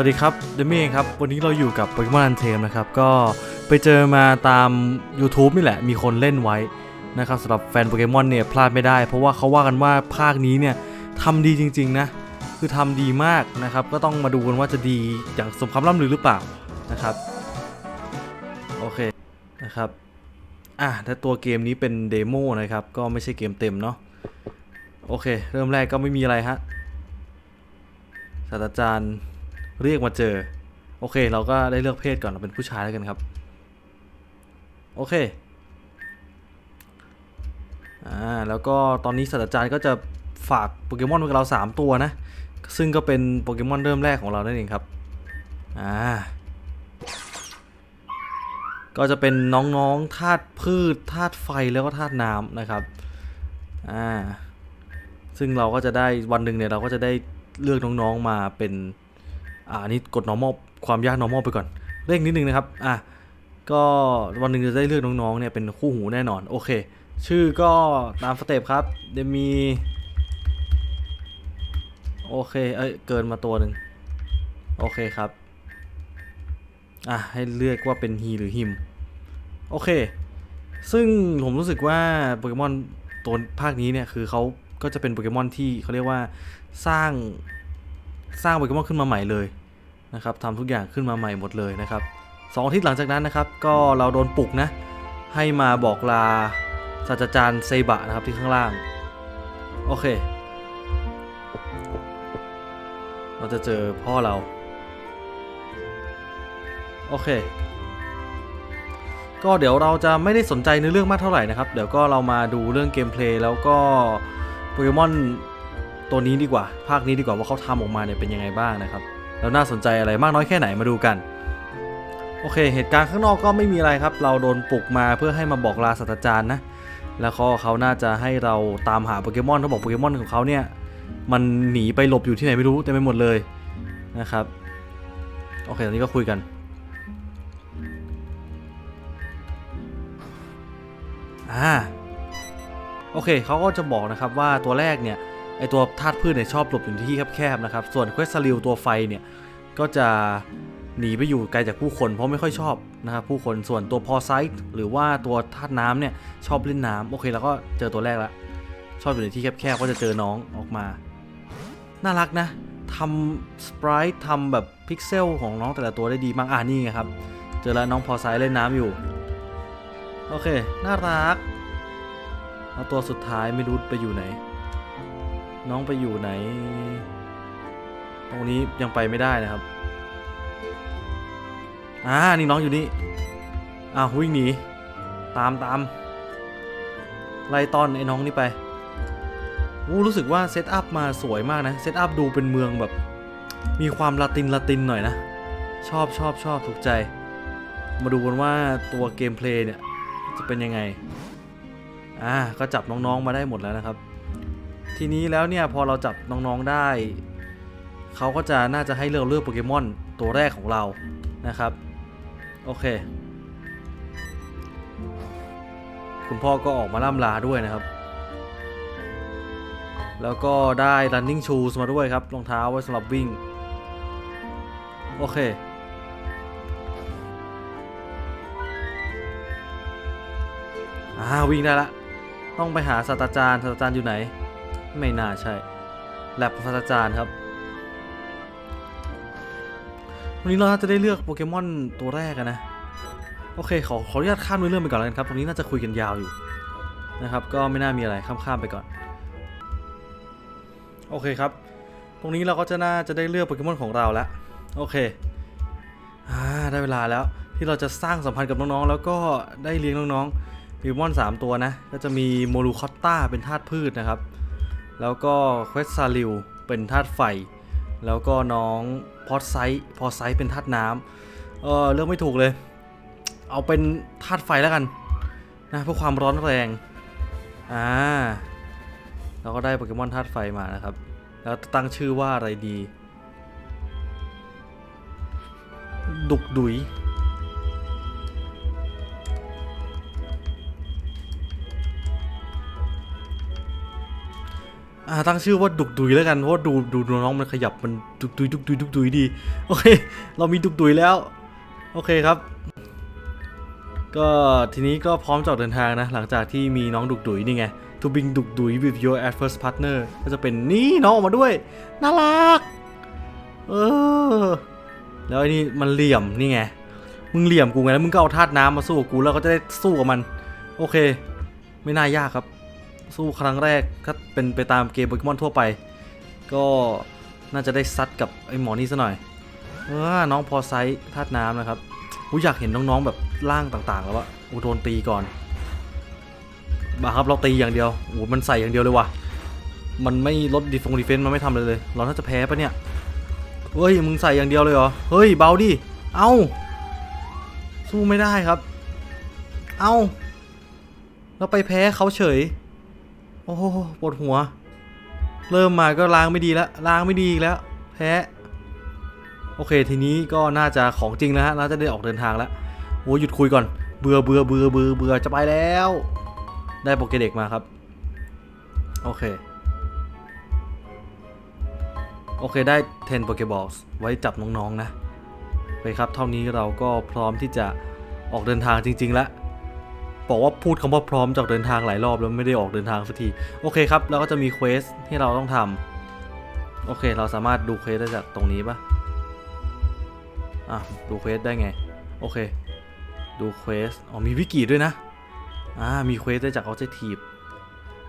วัสดีครับเดมี่เองครับ วันนี้เราอยู่กับโปเกมอนอันเทมนะครับ ก็ไปเจอมาตาม YouTube นี่แหละ มีคนเล่นไว้นะครับสำหรับแฟนโปเกมอนเนี่ยพลาดไม่ได้ เพราะว่าเขาว่ากันว่าภาคนี้เนี่ยทำดีจริง ๆ นะ คือทำดีมากนะครับ ก็ต้องมาดูกันว่าจะดีอย่างสมคำล่ำลือหรือเปล่านะครับ โอเคนะครับ อะแต่ตัวเกมนี้เป็นเดโมนะครับ ก็ไม่ใช่เกมเต็มเนาะ โอเค เริ่มแรกก็ไม่มีอะไรฮะศาสตราจารย์ เรียกมาเจอ โอเค เราก็ได้เลือกเพศก่อนเราเป็นผู้ชายแล้วกันครับ โอเคอ่าแล้วก็ตอนนี้ศาสตราจารย์ก็จะฝากโปเกมอนไว้กับเรา 3 ตัวนะ ซึ่งก็เป็นโปเกมอนเริ่มแรกของเรานั่นเองครับอ่าก็จะเป็นน้องๆธาตุพืชธาตุไฟแล้วก็ธาตุน้ำนะครับอ่าซึ่งเราก็จะได้วันหนึ่งเนี่ยเราก็จะได้เลือกน้องๆมาเป็น อ่าอันนี้กด normal ความยาก normal ไปก่อนเร่งนิดนึงนะครับอะก็วันหนึ่งจะได้เลือกน้องๆเนี่ยเป็นคู่หูแน่นอนโอเค ชื่อก็ตามสเต็ปครับเดมีโอเคเอ้ยเกินมาตัวหนึ่งโอเคครับอะให้เลือกว่าเป็นฮีหรือฮิมโอเค ซึ่งผมรู้สึกว่าโปเกมอนตัวภาคนี้เนี่ยคือเขาก็จะเป็นโปเกมอนที่เขาเรียกว่าสร้าง สร้างโปเกมอนขึ้นมาใหม่เลยนะครับทำทุกอย่างขึ้นมาใหม่หมดเลยนะครับสองอาทิตย์หลังจากนั้นนะครับ ก็เราโดนปลุกนะให้มาบอกลาศาสตราจารย์เซบะนะครับที่ข้างล่าง โอเค เราจะเจอพ่อเรา โอเค ก็เดี๋ยวเราจะไม่ได้สนใจในเรื่องมากเท่าไหร่นะครับ เดี๋ยวก็เรามาดูเรื่องเกมเพลย์แล้วก็โปเกมอน ตัวนี้ดีกว่า ภาคนี้ดีกว่าว่าเขาทำออกมาเนี่ยเป็นยังไงบ้างนะครับ แล้วน่าสนใจอะไรมากน้อยแค่ไหนมาดูกัน โอเค เหตุการณ์ข้างนอกก็ไม่มีอะไรครับ เราโดนปลุกมาเพื่อให้มาบอกลาศาสตราจารย์นะ แล้วก็เขาน่าจะให้เราตามหาโปเกมอนเขาบอกโปเกมอนของเขาเนี่ยมันหนีไปหลบอยู่ที่ไหนไม่รู้เต็มไปหมดเลยนะครับ โอเคตอนนี้ก็คุยกันอ่าโอเคเขาก็จะบอกนะครับว่าตัวแรกเนี่ย ไอตัวธาตุพืชเนี่ยชอบหลบอยู่ในที่แคบๆนะครับ ส่วนเควสซาริลตัวไฟเนี่ยก็จะหนีไปอยู่ไกลจากผู้คนเพราะไม่ค่อยชอบนะครับผู้คนส่วนตัวพอไซต์หรือว่าตัวธาตุน้ำเนี่ยชอบเล่นน้ำโอเคแล้วก็เจอตัวแรกละชอบอยู่ในที่แคบๆก็จะเจอน้องออกมา น่ารักนะทำสปรายทำแบบพิกเซลของน้องแต่ละตัวได้ดีมากอ่านี่ไงครับ เจอแล้วน้องพอไซต์เล่นน้ำอยู่ โอเค น่ารักแล้วตัวสุดท้ายไม่รู้ไปอยู่ไหน น้องไปอยู่ไหน ตรงนี้ยังไปไม่ได้นะครับอ่านี่น้องอยู่นี่อ้าวิ่งหนีตามตามไล่ต้อนไอ้น้องนี่ไปอู้รู้สึกว่าเซตอัพมาสวยมากนะ เซตอัพดูเป็นเมืองแบบ มีความลาตินลาตินหน่อยนะ ชอบชอบชอบถูกใจ มาดูกันว่าตัวเกมเพลย์เนี่ย จะเป็นยังไง อ่า ก็จับน้องๆมาได้หมดแล้วนะครับ ทีนี้แล้วเนี่ยพอเราจับน้องๆได้เขาก็จะน่าจะให้เลือกเลือกโปเกมอนตัวแรกของเรานะครับ โอเค คุณพ่อก็ออกมาล่ำลาด้วยนะครับ แล้วก็ได้ running shoes มาด้วยครับรองเท้าไว้สำหรับวิ่ง โอเคอ่าวิ่งได้ละ ต้องไปหาศาสตราจารย์ศาสตราจารย์อยู่ไหน ไม่น่าใช่แลบของศาสตราจารย์ครับ วันนี้เราน่าจะได้เลือกโปเกมอนตัวแรกนะ โอเค ขอขออนุญาตข้ามเรื่องไปก่อนแล้วกันครับ ตรงนี้น่าจะคุยกันยาวอยู่นะครับ ก็ไม่น่ามีอะไรข้ามข้ามไปก่อน โอเคครับ ตรงนี้เราก็จะน่าจะได้เลือกโปเกมอนของเราแล้ว โอเคอ่าได้เวลาแล้วที่เราจะสร้างสัมพันธ์กับน้องๆ แล้วก็ได้เลี้ยงน้องๆมีมอน3 ตัวนะ ก็จะมีโมลูคอตตาเป็นธาตุพืชนะครับ แล้วก็เควสซาลิวเป็นธาตุไฟ แล้วก็น้องพอดไซต์พอไซต์เป็นธาตุน้ำเออเลือกไม่ถูกเลย เอาเป็นธาตุไฟแล้วกันนะเพื่อความร้อนแรง อ่า เราก็ได้โปเกมอนธาตุไฟมานะครับ แล้วตั้งชื่อว่าอะไรดี ดุกดุย อ่าตั้งชื่อว่าดุกดุยแล้วกันเพราะดูดูน้องมันขยับมันดุกดุยดุกดุยดุกดุยดีโอเค เรามีดุกดุยแล้ว โอเคครับ ก็ทีนี้ก็พร้อมจะออกเดินทางนะ หลังจากที่มีน้องดุกดุยนี่ไง to bring ดุกดุย with your at first partner ก็จะเป็นนี่น้องออกมาด้วย น่ารัก เออ แล้วไอ้นี่มันเหลี่ยมนี่ไง มึงเหลี่ยมกูไงแล้วมึงก็เอาธาตุน้ำมาสู้กับกูแล้วก็จะได้สู้กับมัน โอเค ไม่น่ายากครับ สู้ครั้งแรกถ้าเป็นไปตามเกมโปเกมอนทั่วไป ก็น่าจะได้ซัดกับไอ้หมอนี่ซะหน่อยเออน้องพอไซส์ธาตุน้ำนะครับกูอยากเห็นน้องๆแบบร่างต่างๆ แล้วว่าอูโดนตีก่อนมาครับเราตีอย่างเดียวโอ้มันใส่อย่างเดียวเลยว่ะมันไม่ลดดีฟงดีเฟนต์มันไม่ทำเลยเลย เราน่าจะแพ้ปะเนี่ยเฮ้ยมึงใส่อย่างเดียวเลยเหรอเฮ้ยเบาดิเอ้าสู้ไม่ได้ครับ เอ้าเราไปแพ้เขาเฉย โอ้โหปวดหัว เริ่มมาก็ล้างไม่ดีแล้วล้างไม่ดีอีกแล้ว แพ้ โอเค ทีนี้ก็น่าจะของจริงแล้วฮะน่าจะได้ออกเดินทางแล้วโอ้หยุดคุยก่อน เบื่อเบื่อเบื่อเบื่อเบื่อจะไปแล้ว ได้โปเกเด็กมาครับ โอเค โอเคได้ 10โปเกบอลส์ไว้จับน้องๆนะ โอเคครับ เท่านี้เราก็พร้อมที่จะออกเดินทางจริง ๆ แล้ว บอกว่าพูดคำว่าพร้อมจะออกเดินทางหลายรอบแล้วไม่ได้ออกเดินทางสักทีโอเคครับแล้วก็จะมีเควสที่เราต้องทำโอเค เราสามารถดูเควสได้จากตรงนี้ปะอะดูเควสได้ไง โอเค ดูเควสอ๋อมีวิกิด้วยนะอ่ามีเควสได้จาก Objective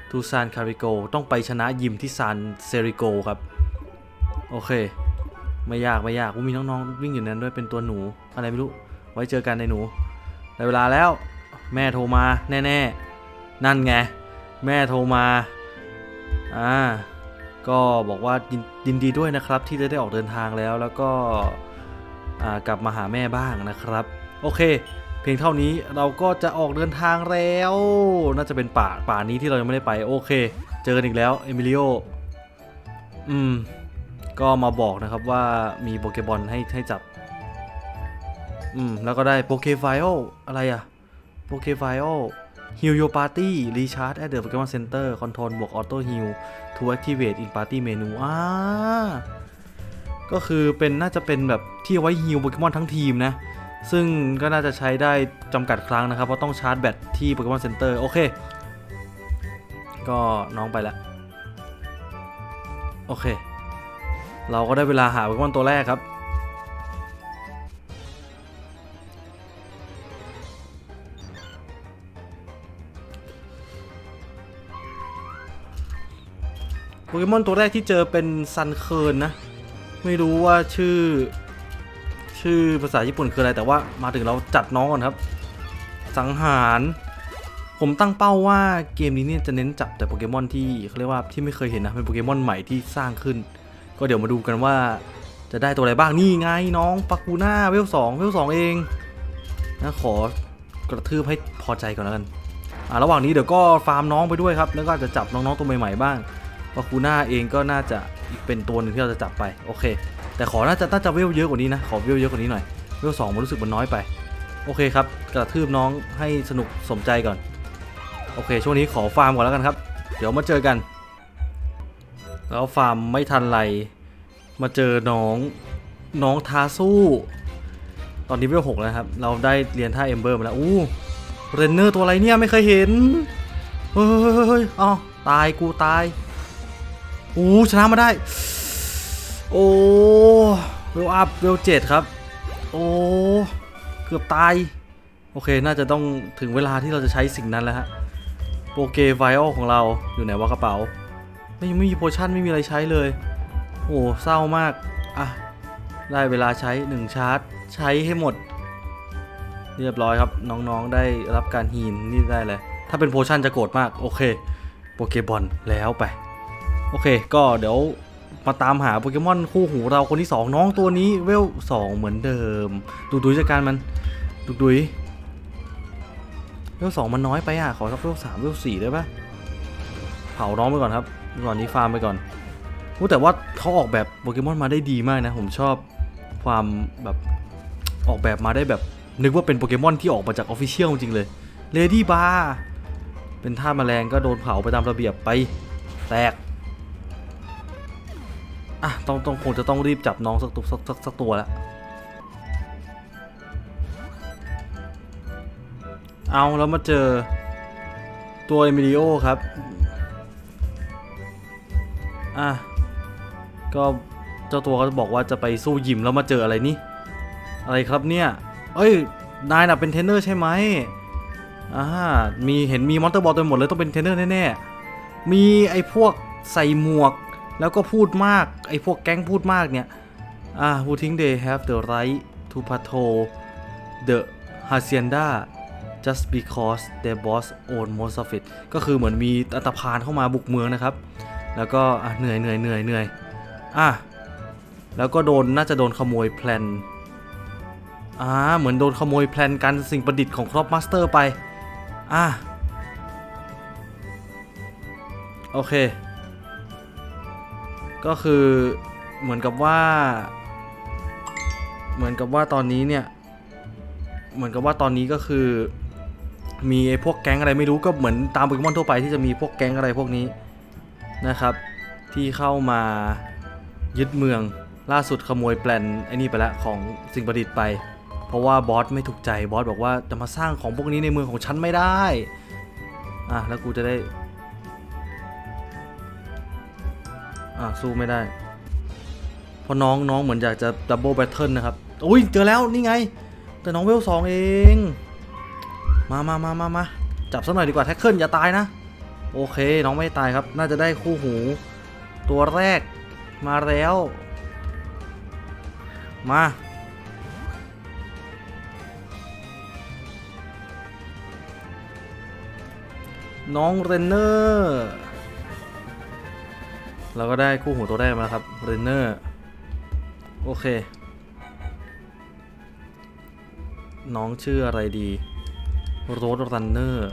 ทูซานคาริโกต้องไปชนะยิมที่ซานเซริโกครับ โอเค ไม่ยากไม่ยากว่ามีน้องๆวิ่งอยู่นั้นด้วยเป็นตัวหนูอะไรไม่รู้ ไว้เจอกันในหนูได้เวลาแล้ว แม่โทรมาแน่ๆ นั่นไง แม่โทรมา อ่า ก็บอกว่ายินยินดีด้วยนะครับที่ได้ออกเดินทางแล้วแล้วก็อ่ากลับมาหาแม่บ้างนะครับ โอเค เพียงเท่านี้เราก็จะออกเดินทางแล้ว น่าจะเป็นป่าป่านี้ที่เรายังไม่ได้ไป โอเค เจอกันอีกแล้วเอมิลิโออืม ก็มาบอกนะครับว่ามีโปเกบอลให้ให้จับ อืม แล้วก็ได้โปเกไฟโออะไรอะ โปเกไฟโอ Heal your party recharge at the Pokemon Center control บวก auto heal to activate in party menu อ่าก็คือเป็นน่าจะเป็นแบบที่เอาไว้ฮิลโปเกมอนทั้งทีมนะ ซึ่งก็น่าจะใช้ได้จำกัดครั้งนะครับ เพราะต้องชาร์จแบตที่โปเกมอนเซ็นเตอร์โอเค ก็น้องไปแล้วโอเค เราก็ได้เวลาหาโปเกมอนตัวแรกครับ โปเกมอนตัวแรกที่เจอเป็นซันเคิร์นนะ ไม่รู้ว่าชื่อ ชื่อภาษาญี่ปุ่นคืออะไรแต่ว่ามาถึงเราจัดน้องก่อนครับ สังหาร ผมตั้งเป้าว่าเกมนี้เนี่ยจะเน้นจับแต่โปเกมอนที่เขาเรียกว่าที่ไม่เคยเห็นนะเป็นโปเกมอนใหม่ที่สร้างขึ้น ก็เดี๋ยวมาดูกันว่าจะได้ตัวอะไรบ้างนี่ไงน้องปากูน่าเวลสองเวลสองเองนะขอกระทืบให้พอใจก่อนแล้วกัน อ่าระหว่างนี้เดี๋ยวก็ฟาร์มน้องไปด้วยครับ แล้วก็จะจับน้องๆตัวใหม่ๆบ้างากูน่าเองก็น่าจะเป็นตัวหนึ่งที่เราจะจับไปโอเค แต่ขอน่าจะน่าจะเวลเยอะกว่านี้นะขอเวลเยอะกว่านี้หน่อยเวลสองมันรู้สึกมันน้อยไป โอเคครับกระทืบน้องให้สนุกสมใจก่อน โอเค ช่วงนี้ขอฟาร์มก่อนแล้วกันครับ เดี๋ยวมาเจอกัน แล้วฟาร์มไม่ทันไร มาเจอน้องน้องทาสู้ ตอนนี้เวลหกแล้วครับ เราได้เรียนท่าเอมเบอร์มาแล้วอู้เรนเนอร์ตัวอะไรเนี่ยไม่เคยเห็นเฮ้ยเฮ้ยเฮ้ยอ๋อตายกูตาย อู้ชนะมาได้ โอ้เวลอัพเวลเจ็ดครับ โอ้เกือบตาย โอเคน่าจะต้องถึงเวลาที่เราจะใช้สิ่งนั้นแล้วฮะโปเกไวโอของเราอยู่ไหนวะกระเป๋า ไม่ไม่มีโพชั่นไม่มีอะไรใช้เลย โอ้เศร้ามากอะได้เวลาใช้1ชาร์จ ใช้ให้หมด เรียบร้อยครับน้องๆได้รับการฮีนนี่ได้เลยถ้าเป็นโพชั่นจะโกรธมาก โอเคโปเกบอลแล้วไป โอเค ก็เดี๋ยวมาตามหาโปเกมอนคู่หูเราคนที่ 2 น้องตัวนี้เวล2เหมือนเดิมดูดุยจัดการมันดูดุยเวล2มันน้อยไปอะ ขอสักเวล3เวล4ได้ปะเผาน้องไปก่อนครับก่อนนี้ฟาร์มไปก่อนอู้แต่ว่าเขาออกแบบโปเกมอนมาได้ดีมากนะ ผมชอบความแบบออกแบบมาได้แบบ นึกว่าเป็นโปเกมอนที่ออกมาจากออฟฟิเชียลจริงเลยเลดี้บาร์เป็นท่าแมลงก็โดนเผาไปตามระเบียบไป แตก อะต้องต้องคงจะต้องรีบจับน้องสักตัวสักสักสักตัวแล้วเอาแล้วมาเจอตัวเอมิลิโอครับ อะ ก็เจ้าตัวก็บอกว่าจะไปสู้ยิมแล้วมาเจออะไรนี่ อะไรครับเนี่ย เอ้ย นายน่ะเป็นเทรนเนอร์ใช่ไหมอ่า มีเห็นมีมอนเตอร์บอลเต็มหมดเลยต้องเป็นเทรนเนอร์แน่ๆ มีไอ้พวกใส่หมวก แล้วก็พูดมาก ไอ้พวกแก๊งพูดมากเนี่ย อ่า who think they have the right to patrol the hacienda just because their boss own most of it ก็คือเหมือนมีอัตพานเข้ามาบุกเมืองนะครับ แล้วก็เหนื่อยเหนื่อยเหนื่อยเหนื่อยอะ แล้วก็โดนน่าจะโดนขโมยแพลน อ่า เหมือนโดนขโมยแพลนการสิ่งประดิษฐ์ของครอปมาสเตอร์ไป อะ โอเค ก็คือเหมือนกับว่า เหมือนกับว่าตอนนี้เนี่ย เหมือนกับว่าตอนนี้ก็คือ มีไอ้พวกแก๊งอะไรไม่รู้ก็เหมือนตามโปเกมอนทั่วไปที่จะมีพวกแก๊งอะไรพวกนี้นะครับ ที่เข้ามายึดเมืองล่าสุดขโมยแปลนไอ้นี่ไปแล้วของสิ่งประดิษฐ์ไป เพราะว่าบอสไม่ถูกใจบอสบอกว่าจะมาสร้างของพวกนี้ในเมืองของฉันไม่ได้อะแล้วกูจะได้ อะสู้ไม่ได้ เพราะน้องน้องเหมือนอยากจะดับเบิลแบทเทิลนะครับอุ้ยเจอแล้วนี่ไง แต่น้องเวลสองเอง มามามามามาจับสักหน่อยดีกว่าแท็กเกิลอย่าตายนะ โอเคน้องไม่ตายครับ น่าจะได้คู่หู ตัวแรกมาแล้ว มาน้องเรนเนอร์ เราก็ได้คู่หูตัวแรกมาครับเรนเนอร์โอเค น้องชื่ออะไรดีโรดรันเนอร์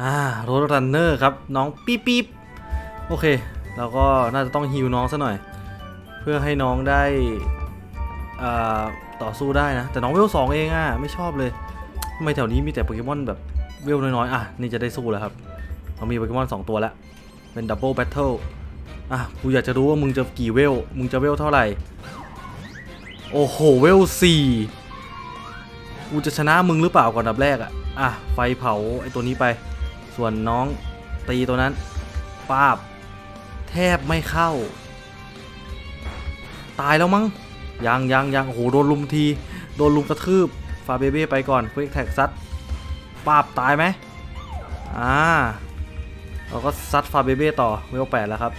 อ่าโรดรันเนอร์ครับ น้องปี๊บปี๊บโอเคเราก็น่าจะต้องฮิวน้องซะหน่อย เพื่อให้น้องได้ ต่อสู้ได้นะ แต่น้องเวลสองเองอะไม่ชอบเลยทำไมแถวนี้มีแต่โปเกมอนแบบเวลน้อยๆอะนี่จะได้สู้แล้วครับเรามีโปเกมอน2ตัวแล้วเป็นดับเบิลแบทเทิลอะกูอยากจะรู้ว่ามึงจะกี่เวล มึงจะเวลเท่าไหร่ โอ้โหเวลสี่กูจะชนะมึงหรือเปล่าก่อนดับแรกอะอะไฟเผาไอตัวนี้ไป ส่วนน้องตีตัวนั้นปาบ แทบไม่เข้า ตายแล้วมั้ง ยังยังยังโอ้โหโดนลุมที โดนลุมกระทืบฟาเบเบ้ไปก่อนควิกแท็กซัดปาบตายไหมอ่าเราก็ซัดฟาเบเบ้ต่อเวลแปดแล้วครับ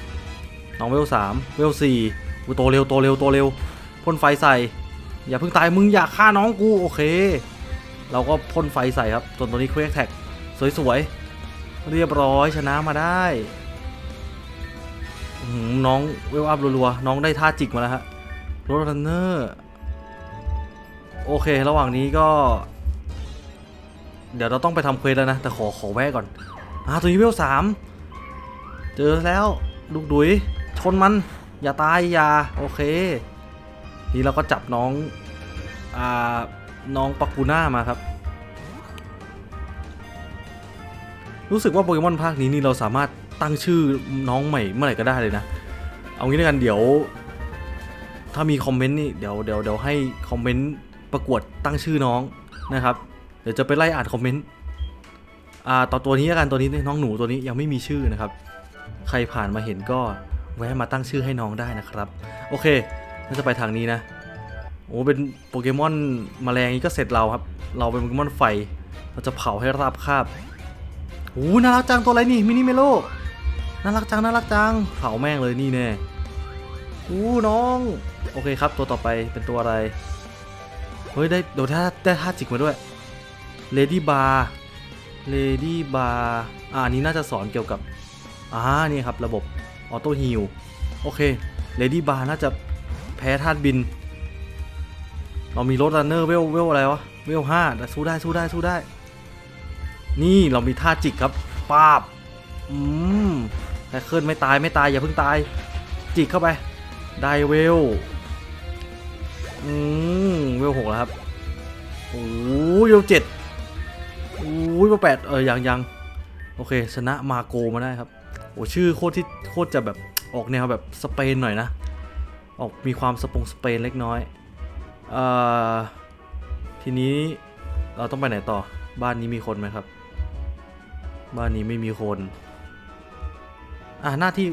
น้องเวลสามเวลสี่กูโตเร็วโตเร็วโตเร็วพ่นไฟใส่ อย่าเพิ่งตายมึงอย่าฆ่าน้องกูโอเค เราก็พ่นไฟใส่ครับส่วนตัวนี้ควิกแท็กสวยๆ เรียบร้อยชนะมาได้หือน้องเวลอัพรัวๆ น้องได้ท่าจิกมาแล้วฮะ รดรันเนอร์โอเค ระหว่างนี้ก็ เดี๋ยวเราต้องไปทำเควสแล้วนะ แต่ขอขอแวะก่อนอ่าตัวนี้เวลสามเจอแล้ว ลูกดุยชนมัน อย่าตายอย่าโอเค นี่เราก็จับน้องอ่าน้องปากูน่ามาครับ รู้สึกว่าโปเกมอนภาคนี้นี่เราสามารถตั้งชื่อน้องใหม่เมื่อไหร่ก็ได้เลยนะ เอางี้ด้วยกันเดี๋ยว ถ้ามีคอมเมนต์นี่เดี๋ยวเดี๋ยวเดี๋ยวให้คอมเมนต์ประกวดตั้งชื่อน้องนะครับ เดี๋ยวจะไปไล่อ่านคอมเมนต์อ่าต่อตัวนี้แล้วกันตัวนี้น้องหนูตัวนี้ยังไม่มีชื่อนะครับ ใครผ่านมาเห็นก็แวะมาตั้งชื่อให้น้องได้นะครับ โอเคน่าจะไปทางนี้นะโอ้เป็นโปเกมอนแมลงนี้ก็เสร็จเราครับ เราเป็นโปเกมอนไฟ เราจะเผาให้ราบคาบโอ้น่ารักจังตัวอะไรนี่มินิเมโลน่ารักจังน่ารักจังเผาแม่งเลยนี่แน่ อู้น้อง โอเคครับตัวต่อไปเป็นตัวอะไร เฮ้ยได้เดี๋ยวถ้าได้ท่าจิกมาด้วยเลดี้บาร์เลดี้บาร์อ่าอันนี้น่าจะสอนเกี่ยวกับอ่านี่ครับระบบออโต้ฮิลโอเคเลดี้บาร์น่าจะแพ้ธาตุบิน เรามีรถรันเนอร์เวลเวลอะไรวะ เวลห้าแต่สู้ได้สู้ได้สู้ได้ นี่เรามีท่าจิกครับปาบ อืมแท็กเกิลไม่ตายไม่ตายอย่าเพิ่งตาย จิกเข้าไป ได้เวล อืม เวลหกแล้วครับ โอ้ยเร็วเจ็ดโอ้ยมาแปดเออยังยังโอเค ชนะมาโกมาได้ครับ โอ้ชื่อโคตรที่โคตรจะแบบออกแนวแบบสเปนหน่อยนะ ออกมีความสปงสเปนเล็กน้อยเอ่อทีนี้เราต้องไปไหนต่อ บ้านนี้มีคนไหมครับ บ้านนี้ไม่มีคน อะหน้าที่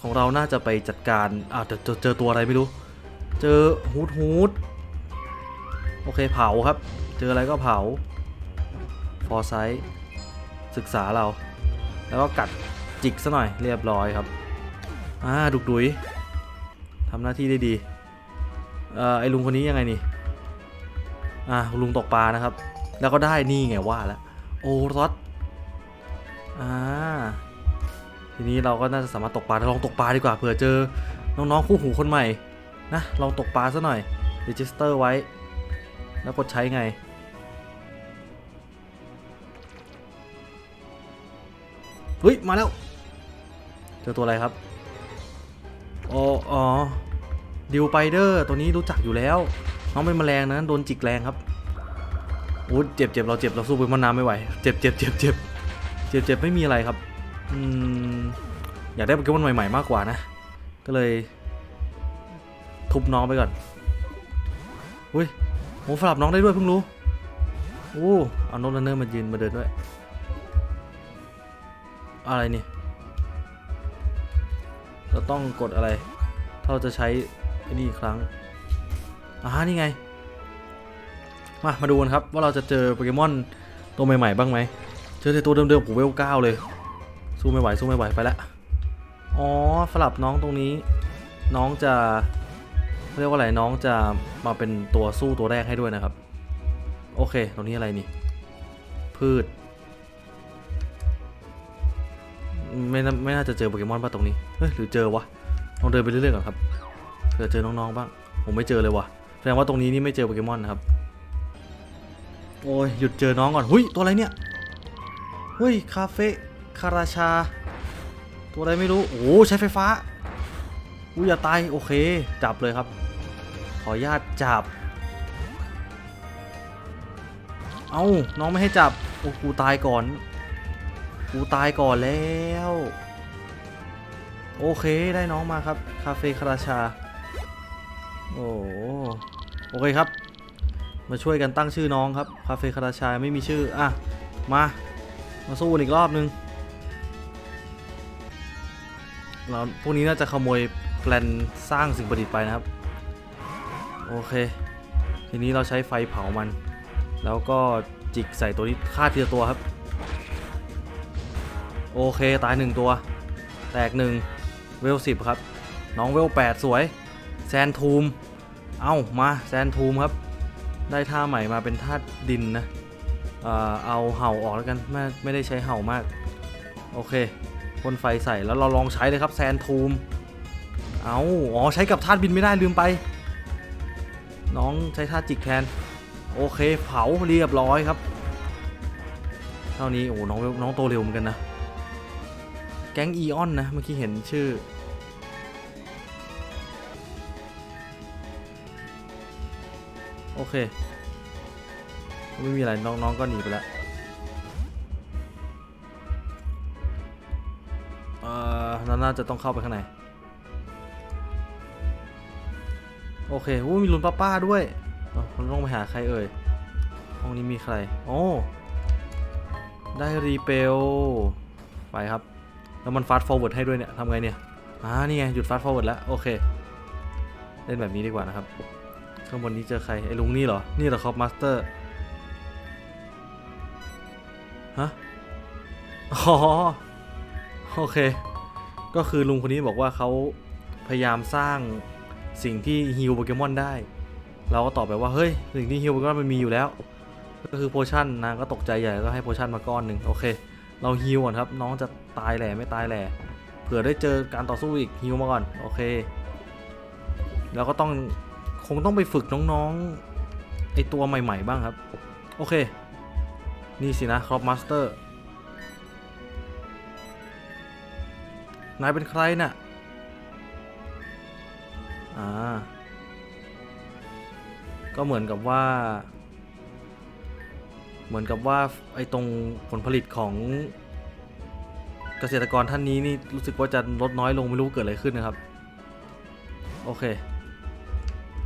ของเราน่าจะไปจัดการอะแต่เจอเจอตัวอะไรไม่รู้ เจอฮูดฮูดโอเคเผาครับ เจออะไรก็เผาฟอร์ไซต์ศึกษาเรา แล้วก็กัดจิกซะหน่อยเรียบร้อยครับอ่าดุกดุยทำหน้าที่ได้ดีเอ่อไอลุงคนนี้ยังไงนี่อ่าลุงตกปลานะครับ แล้วก็ได้นี่ไงว่าแล้วโอรสอ่า ทีนี้เราก็น่าจะสามารถตกปลาลองตกปลาดีกว่าเผื่อเจอน้องๆคู่หูคนใหม่นะลองตกปลาซะหน่อย register ไว้ แล้วกดใช้ไง เฮ้ย มาแล้ว เจอตัวอะไรครับอ๋ออ๋อดิวไปเดอร์ตัวนี้รู้จักอยู่แล้ว น้องเป็นแมลงนะโดนจิกแรงครับโอ้เจ็บเจ็บเราเจ็บเราสู้ไปมันน้ำไม่ไหว เจ็บเจ็บเจ็บเจ็บเจ็บเจ็บไม่มีอะไรครับ อืมอยากได้โปเกมอนใหม่ๆมากกว่านะ ก็เลย ทุบน้องไปก่อนอุ้ยโอ้ฝลับน้องได้ด้วยเพิ่งรู้โอ้เอาโนตรันเนอร์มายืนมาเดินด้วย อะไรนี่เราต้องกดอะไรถ้าเราจะใช้ไอ้นี่อีกครั้งอ่านี่ไง มามาดูกันครับว่าเราจะเจอโปเกมอนตัวใหม่ๆบ้างไหมเจอแต่ตัวเดิมๆผมเวลเก้าเลย สู้ไม่ไหวสู้ไม่ไหวไปละอ๋อสลับน้องตรงนี้ น้องจะเรียกว่าอะไรน้องจะมาเป็นตัวสู้ตัวแรกให้ด้วยนะครับ โอเค ตรงนี้อะไรนี่ พืช ไม่น่าไม่น่าจะเจอโปเกมอนป่ะตรงนี้เฮ้ยหรือเจอวะลองเดินไปเรื่อยๆก่อนครับเผื่อเจอน้องๆบ้างผมไม่เจอเลยวะแสดงว่าตรงนี้นี่ไม่เจอโปเกมอนนะครับโอ้ยหยุดเจอน้องก่อนหุยตัวอะไรเนี่ยเฮ้ยคาเฟ่ คาราชา ตัวอะไรไม่รู้ โอ้ใช้ไฟฟ้าอุ้ยอย่าตาย โอเค จับเลยครับ ขออนุญาตจับ เอาน้องไม่ให้จับ โอ้กูตายก่อน กูตายก่อนแล้ว โอเคได้น้องมาครับ คาเฟ่คาราชา โอ้โอเคครับ มาช่วยกันตั้งชื่อน้องครับ คาเฟ่คาราชาไม่มีชื่อ อะ มา มาสู้อีกรอบนึง เราพวกนี้น่าจะขโมยแปลนสร้างสิ่งประดิษฐ์ไปนะครับ โอเค ทีนี้เราใช้ไฟเผามัน แล้วก็จิกใส่ตัวนี้ฆ่าทีละตัวครับ โอเคตายหนึ่งตัว แตกหนึ่งเวลสิบครับ น้องเวลแปดสวย แซนทูม เอ้ามาแซนทูมครับ ได้ท่าใหม่มาเป็นท่าดินนะ เอ่อเอาเห่าออกแล้วกันไม่ไม่ได้ใช้เห่ามาก โอเค พ่นไฟใส่แล้วเราลองใช้เลยครับแซนทูม เอาอ๋อใช้กับธาตุบินไม่ได้ลืมไป น้องใช้ธาตุจิกแทน โอเคเผาเรียบร้อยครับ เท่านี้โอ้น้องน้องโตเร็วเหมือนกันนะ แก๊งอีออนนะเมื่อกี้เห็นชื่อ โอเค ไม่มีอะไรน้องๆก็หนีไปแล้ว น่าจะต้องเข้าไปข้างในโอเคอู้มีลุนป้าป้าด้วยเอ้าเราต้องไปหาใครเอ่ย ห้องนี้มีใคร โอ้ ได้รีเปล ไปครับ แล้วมันฟาสต์ฟอร์เวิร์ดให้ด้วยเนี่ยทำไงเนี่ย อ่า นี่ไง หยุดฟาสต์ฟอร์เวิร์ดแล้ว โอเค เล่นแบบนี้ดีกว่านะครับ ข้างบนนี้เจอใคร ไอ้ลุงนี่เหรอ นี่เหรอครับมาสเตอร์ ฮะ อ๋อ โอเค ก็คือลุงคนนี้บอกว่าเขาพยายามสร้างสิ่งที่ฮิวโปเกมอนได้ เราก็ตอบไปว่าเฮ้ยสิ่งที่ฮิวโปเกมอนมันมีอยู่แล้ว ก็คือโพชั่นนางก็ตกใจใหญ่ก็ให้โพชั่นมาก้อนหนึ่งโอเค เราฮิวก่อนครับ น้องจะตายแหล่ไม่ตายแหล่เผื่อได้เจอการต่อสู้อีกฮิวมาก่อนโอเค แล้วก็ต้องคงต้องไปฝึกน้องๆไอตัวใหม่ ๆ บ้างครับ โอเค นี่สินะครอปมาสเตอร์ นายเป็นใครน่ะ อ่า ก็เหมือนกับว่า เหมือนกับว่าไอ้ตรงผลผลิตของเกษตรกรท่านนี้นี่รู้สึกว่าจะลดน้อยลงไม่รู้เกิดอะไรขึ้นนะครับ โอเค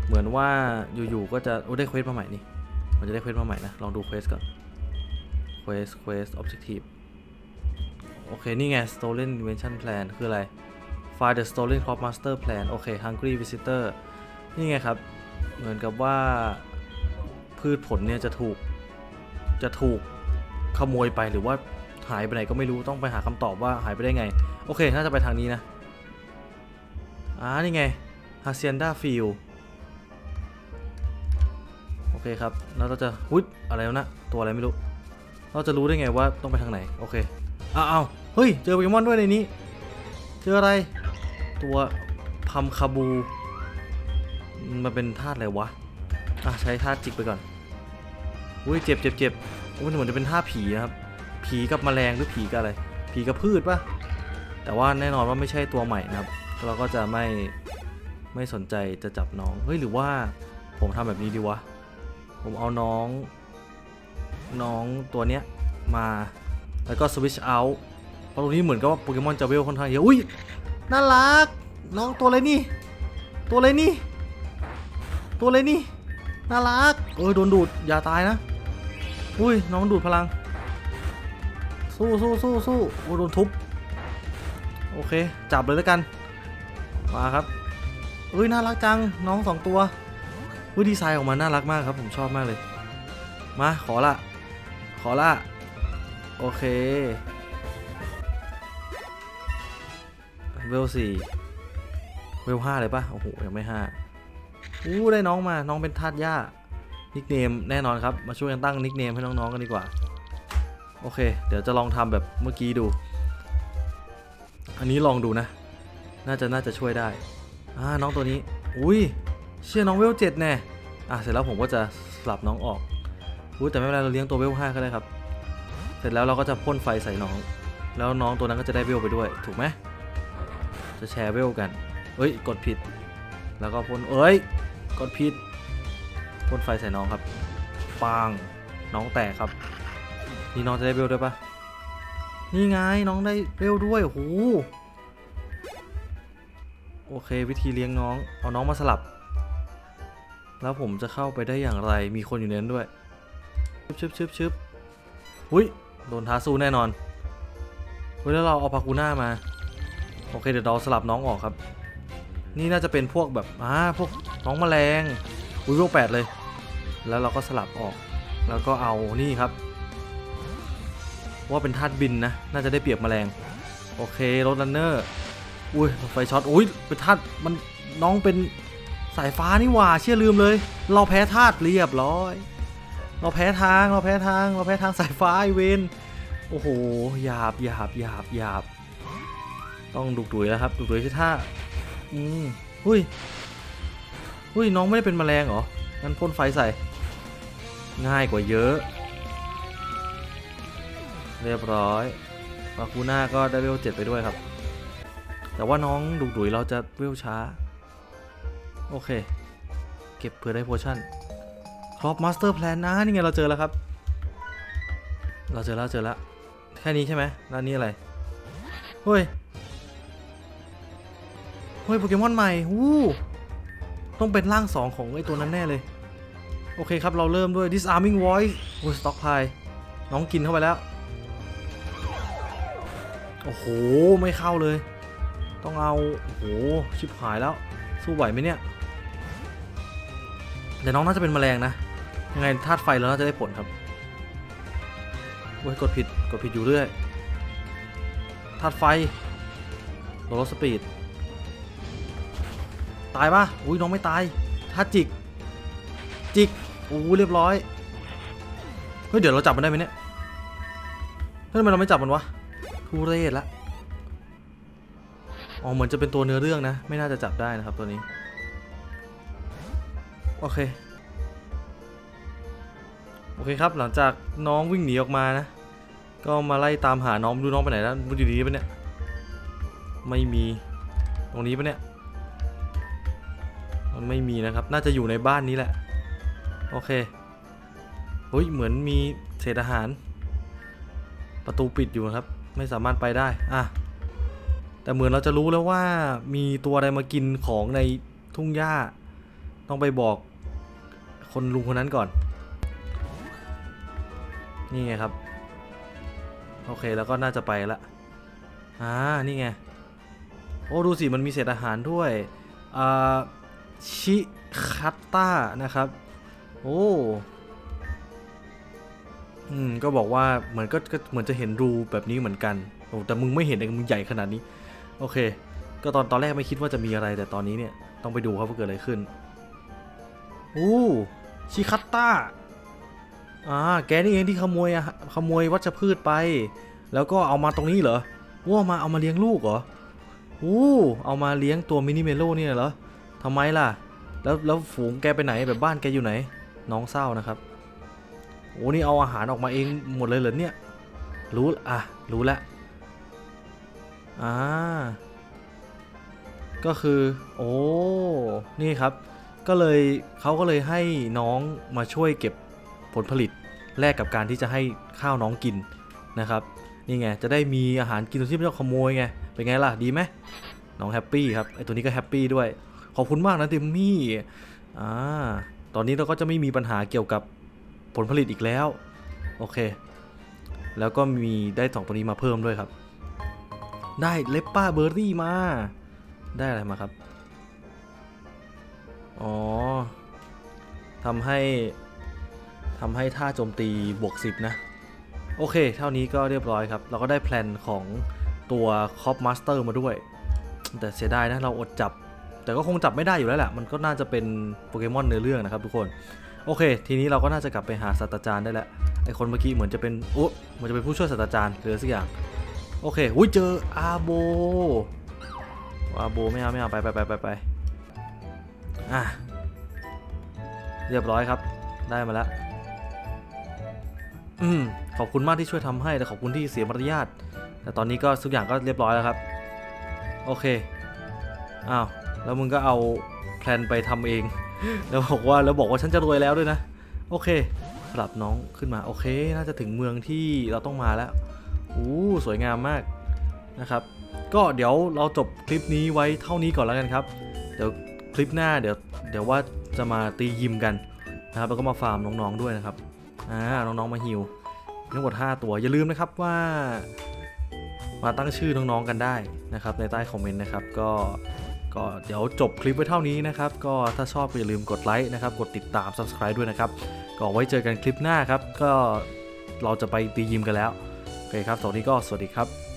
เหมือนว่าอยู่ๆก็จะโอ้ได้เควสมาใหม่นี่ มันจะได้เควสมาใหม่นะ ลองดูเควสก่อน เควส เควส objective โอเค นี่ไง stolen invention plan คืออะไร find the stolen crop master plan โอเค hungry visitor นี่ไงครับ เหมือนกับว่าพืชผลเนี่ยจะถูก จะถูกขโมยไปหรือว่าหายไปไหนก็ไม่รู้ต้องไปหาคำตอบว่าหายไปได้ไง โอเค น่าจะไปทางนี้นะ อ่า นี่ไง hacienda field โอเคครับ แล้วเราจะอุ๊ยอะไรแล้วนะ ตัวอะไรไม่รู้ เราจะรู้ได้ไงว่าต้องไปทางไหน โอเค อ้าวอ้าเฮ้ย เจอโปเกมอนด้วยในนี้ เจออะไร ตัวพัมคาบู มันเป็นธาตุอะไรวะ อะ ใช้ธาตุจิกไปก่อนอุ้ย เจ็บเจ็บเจ็บโอ้ยเหมือนจะเป็นธาตุผีนะครับ ผีกับแมลงหรือผีกับอะไร ผีกับพืชปะแต่ว่าแน่นอนว่าไม่ใช่ตัวใหม่นะครับ เราก็จะไม่ไม่สนใจจะจับน้อง เฮ้ย หรือว่าผมทำแบบนี้ดีวะ ผมเอาน้อง น้องตัวเนี้ยมา แล้วก็สวิชเอาท์เพราะตรงนี้เหมือนกับว่าโปเกมอนจะเวลค่อนข้างเยอะอุ้ยน่ารักน้องตัวอะไรนี่ ตัวอะไรนี่ ตัวอะไรนี่น่ารักเออโดนดูดอย่าตายนะอุ้ยน้องดูดพลัง สู้สู้สู้สู้โอ้โดนทุบโอเค จับเลยแล้วกัน มาครับเอ้ยน่ารักจังน้องสองตัวอุ้ยดีไซน์ออกมาน่ารักมากครับ ผมชอบมากเลย มาขอละ ขอละ โอเคเวลสี่เวลห้าเลยปะโอ้โห ยังไม่ห้าอู้ได้น้องมาน้องเป็นทาสย่านิกเนมแน่นอนครับ มาช่วยกันตั้งนิกเนมให้น้องๆกันดีกว่า โอเค เดี๋ยวจะลองทำแบบเมื่อกี้ดู อันนี้ลองดูนะ น่าจะน่าจะช่วยได้อ่าน้องตัวนี้ อุ้ยเชื่อน้องเวลเจ็ดแน่อะเสร็จแล้วผมก็จะสลับน้องออกอุ้ยแต่ไม่เป็นไรเราเลี้ยงตัวเวลห้าก็ได้ครับ เสร็จแล้วเราก็จะพ่นไฟใส่น้อง แล้วน้องตัวนั้นก็จะได้เวลไปด้วย ถูกไหมจะแชร์เวลกันเอ้ย กดผิด แล้วก็พ่นเอ้ย กดผิดพ่นไฟใส่น้องครับปังน้องแตกครับ นี่น้องจะได้เวลด้วยปะนี่ไงน้องได้เวลด้วยโอ้โหโอเค วิธีเลี้ยงน้อง เอาน้องมาสลับ แล้วผมจะเข้าไปได้อย่างไรมีคนอยู่นั้นด้วยชึบชึบชึบชึบอุ้ย โดนท้าสู้แน่นอน เฮ้ยแล้วเราเอาพากูน่ามา โอเคเดี๋ยวเราสลับน้องออกครับ นี่น่าจะเป็นพวกแบบอ่าพวกน้องแมลงอุ้ยโวแปดเลย แล้วเราก็สลับออก แล้วก็เอานี่ครับ ว่าเป็นธาตุบินนะ น่าจะได้เปรียบแมลง โอเครถรันเนอร์ อุ้ยไฟช็อต อุ้ยเป็นธาตุมันน้องเป็นสายฟ้านี่หว่าเชื่อลืมเลย เราแพ้ธาตุเรียบร้อย เราแพ้ทางเราแพ้ทางเราแพ้ทางสายฟ้าไอเวนโอ้โหหยาบหยาบหยาบหยาบต้องดุกดุยแล้วครับดุกดุยใช่ท่าอืมหุ้ยหุ้ยน้องไม่ได้เป็นแมลงเหรองั้นพ่นไฟใส่ ง่ายกว่าเยอะ เรียบร้อยปาคูน่าก็ได้เวลเจ็ดไปด้วยครับ แต่ว่าน้องดุกดุยเราจะเวลช้า โอเค เก็บเพื่อได้โพชั่น ครอปมาสเตอร์แพลนนะนี่ไงเราเจอแล้วครับ เราเจอแล้วเจอแล้วแค่นี้ใช่ไหมแล้วนนี้อะไรเฮ้ยเฮ้ยโปเกมอนใหม่วู้ต้องเป็นร่างสองของไอตัวนั้นแน่เลย โอเคครับเราเริ่มด้วย disarming voice โอ้ยสต็อกพายน้องกินเข้าไปแล้ว โอ้โห ไม่เข้าเลย ต้องเอา โอ้โห ชิบหายแล้ว สู้ไหวไหมเนี่ยเดี๋ยวน้องน่าจะเป็นแมลงนะ ยังไงธาตุไฟเราน่าจะได้ผลครับโอ้ยกดผิดกดผิดอยู่เรื่อยธาตุไฟโลดสปีด ตายปะอุ้ยน้องไม่ตายธาตุจิก จิกโอ้เรียบร้อย เฮ้ยเดี๋ยวเราจับมันได้ไหมเนี่ยเฮ้ยทำไมเราไม่จับมันวะทุเรศละอ๋อเหมือนจะเป็นตัวเนื้อเรื่องนะ ไม่น่าจะจับได้นะครับตัวนี้ โอเค เคครับหลังจากน้องวิ่งหนีออกมานะ ก็มาไล่ตามหาน้องไม่รู้น้องไปไหนแล้วมันอยู่ดีๆปะเนี่ยไม่มีตรงนี้ปะเนี่ยมันไม่มีนะครับ น่าจะอยู่ในบ้านนี้แหละ โอเคเฮ้ยเหมือนมีเศษอาหาร ประตูปิดอยู่ครับ ไม่สามารถไปได้อะแต่เหมือนเราจะรู้แล้วว่ามีตัวอะไรมากินของในทุ่งหญ้า ต้องไปบอกคนลุงคนนั้นก่อน นี่ไงครับ โอเคแล้วก็น่าจะไปละอ่านี่ไง โอ้ดูสิมันมีเศษอาหารด้วยอ่าชิคัตตานะครับ โอ้อืมก็บอกว่าเหมือนก็ก็เหมือนจะเห็นรูแบบนี้เหมือนกันโอ้แต่มึงไม่เห็นเองมึงใหญ่ขนาดนี้ โอเค ก็ตอนตอนแรกไม่คิดว่าจะมีอะไรแต่ตอนนี้เนี่ยต้องไปดูครับว่าเกิดอะไรขึ้น อู้ชิคัตต้า อ่าแกนี่เองที่ขโมยอะขโมยวัชพืชไป แล้วก็เอามาตรงนี้เหรอว่ามาเอามาเลี้ยงลูกเหรออู้เอามาเลี้ยงตัวมินิเมโลเนี่ยเหรอทำไมล่ะ แล้วแล้วฝูงแกไปไหนแบบบ้านแกอยู่ไหน น้องเศร้านะครับโอ้นี่เอาอาหารออกมาเองหมดเลยเหรอเนี่ย รู้อะรู้แล้วอ่าก็คือ โอ้ นี่ครับ ก็เลยเขาก็เลยให้น้องมาช่วยเก็บ ผลผลิตแลกกับการที่จะให้ข้าวน้องกินนะครับนี่ไงจะได้มีอาหารกินโดยที่ไม่ต้องขโมยไงเป็นไงล่ะดีไหมน้องแฮปปี้ครับไอตัวนี้ก็แฮปปี้ด้วยขอบคุณมากนะติมมี่อ่าตอนนี้เราก็จะไม่มีปัญหาเกี่ยวกับผลผลิตอีกแล้วโอเค แล้วก็มีได้สองตัวนี้มาเพิ่มด้วยครับ ได้เลปป้าเบอร์รี่มา ได้อะไรมาครับ อ๋อทำให้ ทำให้ท่าโจมตีบวก 10 นะ โอเค เท่านี้ก็เรียบร้อยครับ เราก็ได้แพลนของตัวคอปมาสเตอร์มาด้วย แต่เสียดายนะ เราอดจับ แต่ก็คงจับไม่ได้อยู่แล้วแหละ มันก็น่าจะเป็นโปเกมอนในเรื่องนะครับทุกคน โอเค ทีนี้เราก็น่าจะกลับไปหาศาสตราจารย์ได้แล้ว ไอคนเมื่อกี้เหมือนจะเป็นโอ้เหมือนจะเป็นผู้ช่วยศาสตราจารย์หรือสักอย่าง โอเค อุ้ยเจออาโบอาโบไม่เอาไม่เอาไปไปไปไปไปอะเรียบร้อยครับ ได้มาแล้ว อืมขอบคุณมากที่ช่วยทำให้แต่ขอบคุณที่เสียมารยาทแต่ตอนนี้ก็ทุกอย่างก็เรียบร้อยแล้วครับ โอเคอ้าวแล้วมึงก็เอาแพลนไปทำเอง แล้วบอกว่าแล้วบอกว่าฉันจะรวยแล้วด้วยนะ โอเคสลับน้องขึ้นมาโอเค น่าจะถึงเมืองที่เราต้องมาแล้วอู้สวยงามมากนะครับ ก็เดี๋ยวเราจบคลิปนี้ไว้เท่านี้ก่อนแล้วกันครับ เดี๋ยวคลิปหน้าเดี๋ยวเดี๋ยวว่าจะมาตียิมกันนะครับแล้วก็มาฟาร์มน้องๆด้วยนะครับ อ่าน้องๆมาฮิวทั้งหมด5 ตัวอย่าลืมนะครับว่ามาตั้งชื่อน้องๆกันได้นะครับในใต้คอมเมนต์นะครับก็ก็เดี๋ยวจบคลิปไว้เท่านี้นะครับ ก็ถ้าชอบก็อย่าลืมกดไลค์นะครับ กดติดตาม subscribe ด้วยนะครับ ก็ไว้เจอกันคลิปหน้าครับ ก็เราจะไปตียิมกันแล้ว โอเคครับสวัสดีก็สวัสดีครับ